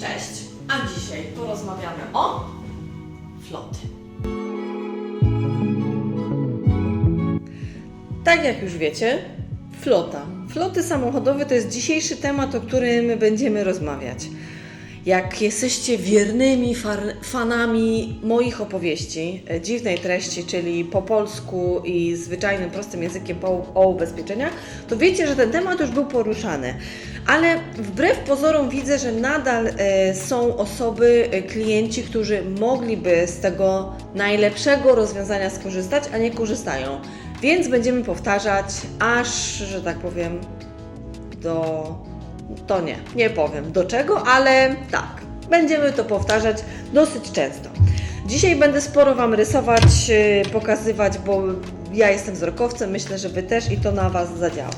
Cześć! A dzisiaj porozmawiamy o floty. Tak jak już wiecie, flota. Floty samochodowe to jest dzisiejszy temat, o którym będziemy rozmawiać. Jak jesteście wiernymi fanami moich opowieści, e, dziwnej treści, czyli po polsku i zwyczajnym, prostym językiem o ubezpieczeniach, to wiecie, że ten temat już był poruszany. Ale wbrew pozorom widzę, że nadal e, są osoby, e, klienci, którzy mogliby z tego najlepszego rozwiązania skorzystać, a nie korzystają. Więc będziemy powtarzać, aż, że tak powiem, do. To nie, nie powiem do czego, ale tak, będziemy to powtarzać dosyć często. Dzisiaj będę sporo Wam rysować, yy, pokazywać, bo ja jestem wzrokowcem, myślę, że Wy też i to na Was zadziała.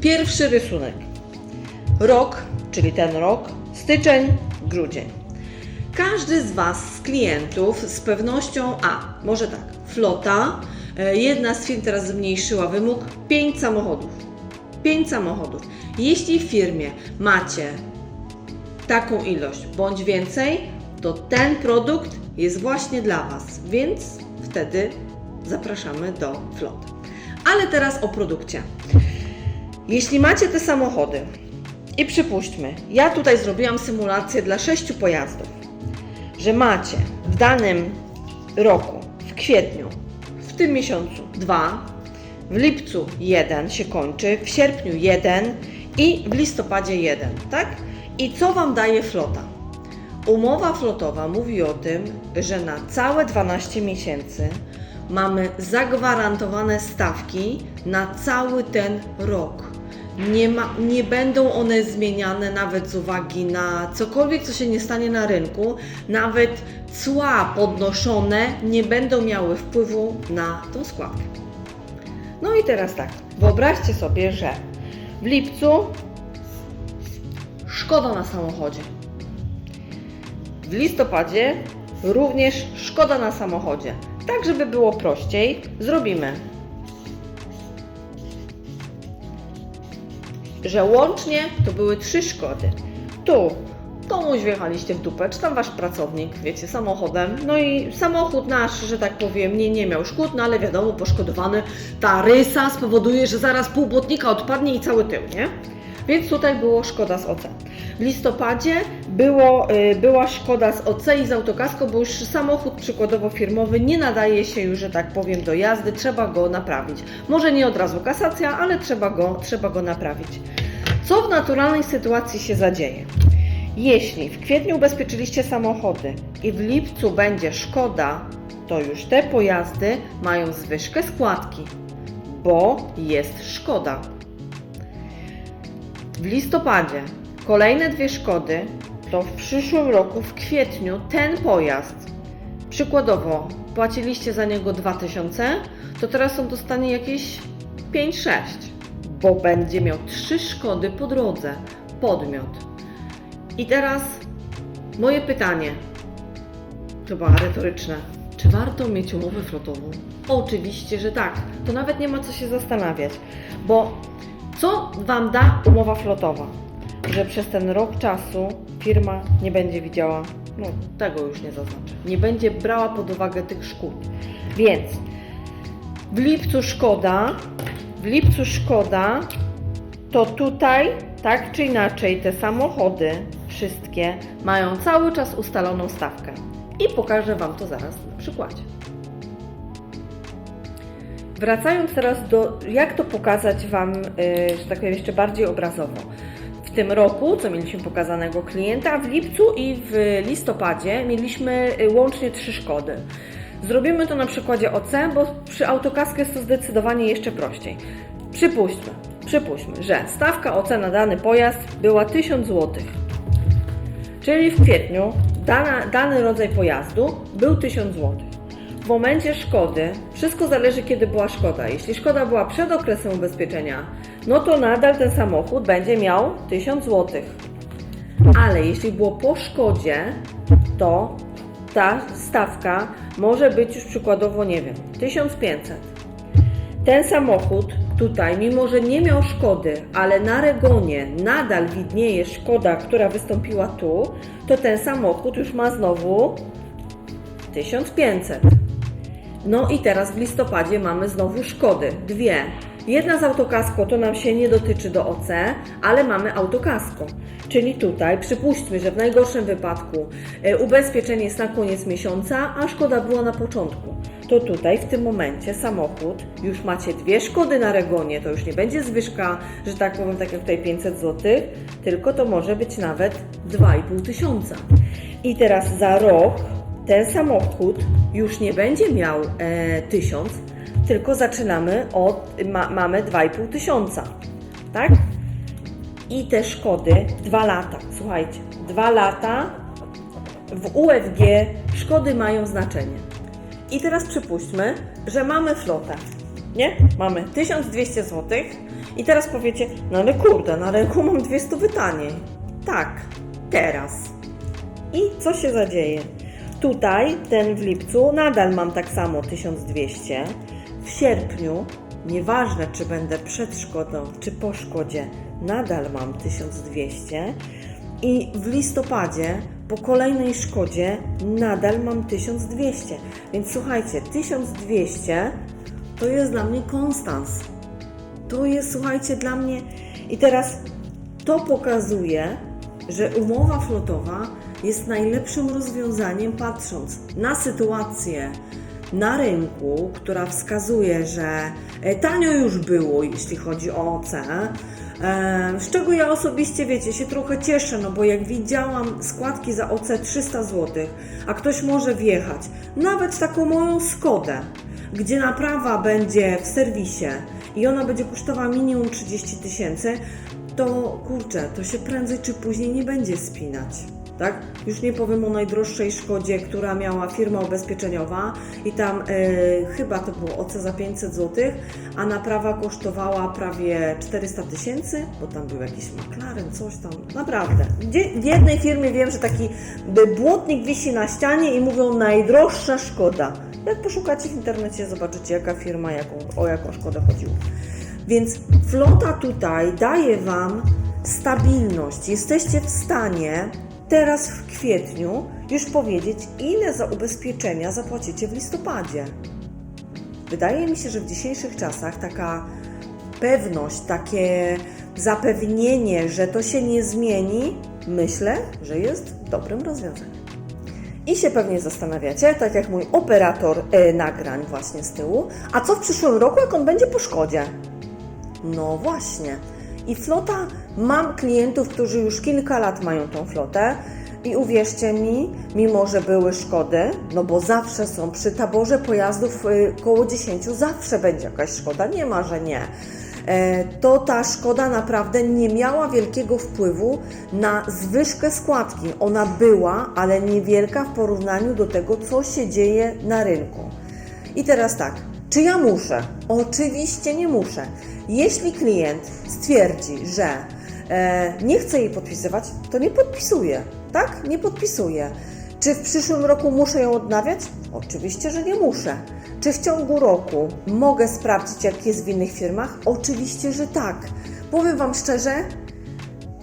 Pierwszy rysunek. Rok, czyli ten rok, styczeń, grudzień. Każdy z Was, z klientów, z pewnością, a może tak, flota, e, jedna z firm teraz zmniejszyła wymóg 5 samochodów. 5 samochodów. Jeśli w firmie macie taką ilość bądź więcej, to ten produkt jest właśnie dla Was, więc wtedy zapraszamy do floty. Ale teraz o produkcie. Jeśli macie te samochody i przypuśćmy, ja tutaj zrobiłam symulację dla sześciu pojazdów, że macie w danym roku, w kwietniu, w tym miesiącu dwa, w lipcu jeden się kończy, w sierpniu jeden i w listopadzie jeden, tak? I co Wam daje flota? Umowa flotowa mówi o tym, że na całe 12 miesięcy mamy zagwarantowane stawki na cały ten rok. Nie, ma, nie będą one zmieniane nawet z uwagi na cokolwiek, co się nie stanie na rynku. Nawet cła podnoszone nie będą miały wpływu na tą składkę. No i teraz tak, wyobraźcie sobie, że w lipcu szkoda na samochodzie. W listopadzie również szkoda na samochodzie. Tak, żeby było prościej, zrobimy, że łącznie to były trzy szkody. Tu komuś wjechaliście w dupę, czy tam wasz pracownik, wiecie, samochodem. No i samochód nasz, że tak powiem, nie, nie miał szkód, no ale wiadomo, poszkodowany. Ta rysa spowoduje, że zaraz pół błotnika odpadnie i cały tył, nie? Więc tutaj było szkoda z OC. W listopadzie było, y, była szkoda z OC i z autokasko, bo już samochód przykładowo firmowy nie nadaje się już, że tak powiem, do jazdy, trzeba go naprawić. Może nie od razu kasacja, ale trzeba go, trzeba go naprawić. Co w naturalnej sytuacji się zadzieje? Jeśli w kwietniu ubezpieczyliście samochody i w lipcu będzie szkoda, to już te pojazdy mają zwyżkę składki, bo jest szkoda. W listopadzie kolejne dwie szkody, to w przyszłym roku w kwietniu ten pojazd, przykładowo płaciliście za niego 2000, to teraz on dostanie jakieś 5-6, bo będzie miał trzy szkody po drodze, podmiot. I teraz moje pytanie, była retoryczne. Czy warto mieć umowę flotową? Oczywiście, że tak. To nawet nie ma co się zastanawiać, bo co Wam da umowa flotowa? Że przez ten rok czasu firma nie będzie widziała, no tego już nie zaznaczę, nie będzie brała pod uwagę tych szkód. Więc w lipcu szkoda, w lipcu szkoda, to tutaj tak czy inaczej te samochody wszystkie mają cały czas ustaloną stawkę. I pokażę Wam to zaraz na przykładzie. Wracając teraz do, jak to pokazać Wam, y, że tak powiem, jeszcze bardziej obrazowo. W tym roku, co mieliśmy pokazanego klienta, w lipcu i w listopadzie mieliśmy y, łącznie trzy szkody. Zrobimy to na przykładzie OC, bo przy autokasku jest to zdecydowanie jeszcze prościej. Przypuśćmy, przypuśćmy, że stawka OC na dany pojazd była 1000 zł. Czyli w kwietniu dana, dany rodzaj pojazdu był 1000 zł. W momencie szkody, wszystko zależy kiedy była szkoda. Jeśli szkoda była przed okresem ubezpieczenia, no to nadal ten samochód będzie miał 1000 zł. Ale jeśli było po szkodzie, to ta stawka może być już przykładowo, nie wiem, 1500. Ten samochód, tutaj, mimo że nie miał szkody, ale na Regonie nadal widnieje szkoda, która wystąpiła tu, to ten samochód już ma znowu 1500. No i teraz w listopadzie mamy znowu szkody. Dwie. Jedna z autokasko to nam się nie dotyczy do OC, ale mamy autokasko. Czyli tutaj przypuśćmy, że w najgorszym wypadku e, ubezpieczenie jest na koniec miesiąca, a szkoda była na początku. To tutaj w tym momencie samochód, już macie dwie szkody na Regonie, to już nie będzie zwyżka, że tak powiem, tak jak tutaj 500 zł, tylko to może być nawet 2,5 tysiąca. I teraz za rok ten samochód już nie będzie miał e, 1000, tylko zaczynamy od, ma, mamy 2,5 tysiąca, tak? I te szkody, dwa lata, słuchajcie, dwa lata w UFG szkody mają znaczenie. I teraz przypuśćmy, że mamy flotę, nie? Mamy 1200 zł i teraz powiecie, no ale kurde, na rynku mam 200 taniej. Tak, teraz. I co się zadzieje? Tutaj, ten w lipcu, nadal mam tak samo 1200. W sierpniu, nieważne czy będę przed szkodą, czy po szkodzie, nadal mam 1200. I w listopadzie, po kolejnej szkodzie, nadal mam 1200. Więc słuchajcie, 1200 to jest dla mnie konstans. To jest, słuchajcie, dla mnie. I teraz to pokazuje, że umowa flotowa jest najlepszym rozwiązaniem, patrząc na sytuację na rynku, która wskazuje, że e, tanio już było, jeśli chodzi o OC. e, Z czego ja osobiście, wiecie, się trochę cieszę, no bo jak widziałam składki za OC 300 zł, a ktoś może wjechać, nawet taką moją Skodę, gdzie naprawa będzie w serwisie i ona będzie kosztowała minimum 30 tysięcy, to kurczę, to się prędzej czy później nie będzie spinać. Tak? Już nie powiem o najdroższej szkodzie, która miała firma ubezpieczeniowa i tam e, chyba to było OC za 500 zł, a naprawa kosztowała prawie 400 tysięcy, bo tam był jakiś McLaren, coś tam, naprawdę. W jednej firmie wiem, że taki błotnik wisi na ścianie i mówią najdroższa szkoda. Jak poszukacie w internecie, zobaczycie jaka firma, jaką, o jaką szkodę chodziło. Więc flota tutaj daje Wam stabilność. Jesteście w stanie teraz w kwietniu już powiedzieć, ile za ubezpieczenia zapłacicie w listopadzie. Wydaje mi się, że w dzisiejszych czasach taka pewność, takie zapewnienie, że to się nie zmieni, myślę, że jest dobrym rozwiązaniem. I się pewnie zastanawiacie, tak jak mój operator e, nagrań właśnie z tyłu, a co w przyszłym roku, jak on będzie po szkodzie? No właśnie. I flota, mam klientów, którzy już kilka lat mają tą flotę i uwierzcie mi, mimo że były szkody, no bo zawsze są przy taborze pojazdów y, koło 10, zawsze będzie jakaś szkoda, nie ma, że nie. E, To ta szkoda naprawdę nie miała wielkiego wpływu na zwyżkę składki. Ona była, ale niewielka w porównaniu do tego, co się dzieje na rynku. I teraz tak, czy ja muszę? Oczywiście nie muszę. Jeśli klient stwierdzi, że e, nie chce jej podpisywać, to nie podpisuje. Tak? Nie podpisuje. Czy w przyszłym roku muszę ją odnawiać? Oczywiście, że nie muszę. Czy w ciągu roku mogę sprawdzić, jak jest w innych firmach? Oczywiście, że tak. Powiem Wam szczerze,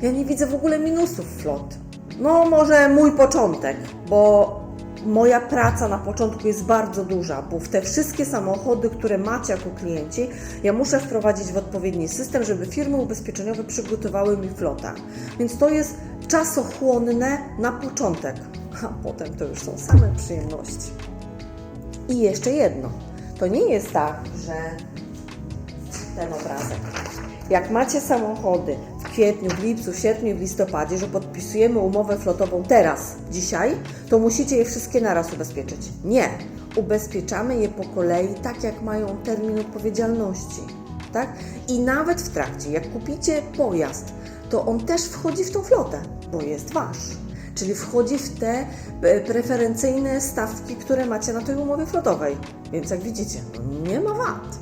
ja nie widzę w ogóle minusów flot. No, może mój początek, bo moja praca na początku jest bardzo duża, bo w te wszystkie samochody, które macie jako klienci, ja muszę wprowadzić w odpowiedni system, żeby firmy ubezpieczeniowe przygotowały mi flotę. Więc to jest czasochłonne na początek, a potem to już są same przyjemności. I jeszcze jedno. To nie jest tak, że ten obrazek. Jak macie samochody kwietniu, w lipcu, w sierpniu, w listopadzie, że podpisujemy umowę flotową teraz, dzisiaj, to musicie je wszystkie naraz ubezpieczyć. Nie. Ubezpieczamy je po kolei, tak jak mają termin odpowiedzialności. Tak? I nawet w trakcie, jak kupicie pojazd, to on też wchodzi w tą flotę, bo jest wasz. Czyli wchodzi w te e, preferencyjne stawki, które macie na tej umowie flotowej. Więc jak widzicie, no nie ma wad.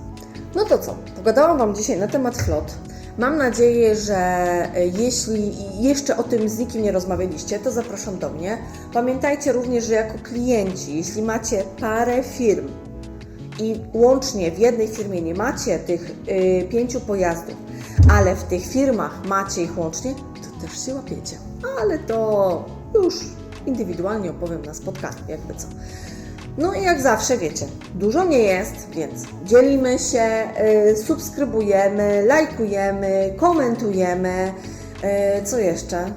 No to co? Pogadałam Wam dzisiaj na temat flot. Mam nadzieję, że e, jeśli jeszcze o tym z nikim nie rozmawialiście, to zapraszam do mnie. Pamiętajcie również, że jako klienci, jeśli macie parę firm i łącznie w jednej firmie nie macie tych y, pięciu pojazdów, ale w tych firmach macie ich łącznie, to też się łapiecie. Ale to już indywidualnie opowiem na spotkaniu, jakby co. No i jak zawsze wiecie, dużo nie jest, więc dzielimy się, y, subskrybujemy, lajkujemy, komentujemy. Y, co jeszcze?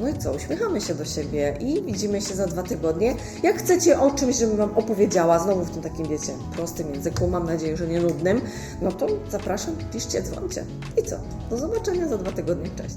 No i co, uśmiechamy się do siebie i widzimy się za dwa tygodnie. Jak chcecie o czymś, żebym Wam opowiedziała, znowu w tym takim, wiecie, prostym języku, mam nadzieję, że nie nudnym, no to zapraszam, piszcie, dzwońcie. I co? Do zobaczenia za dwa tygodnie. Cześć!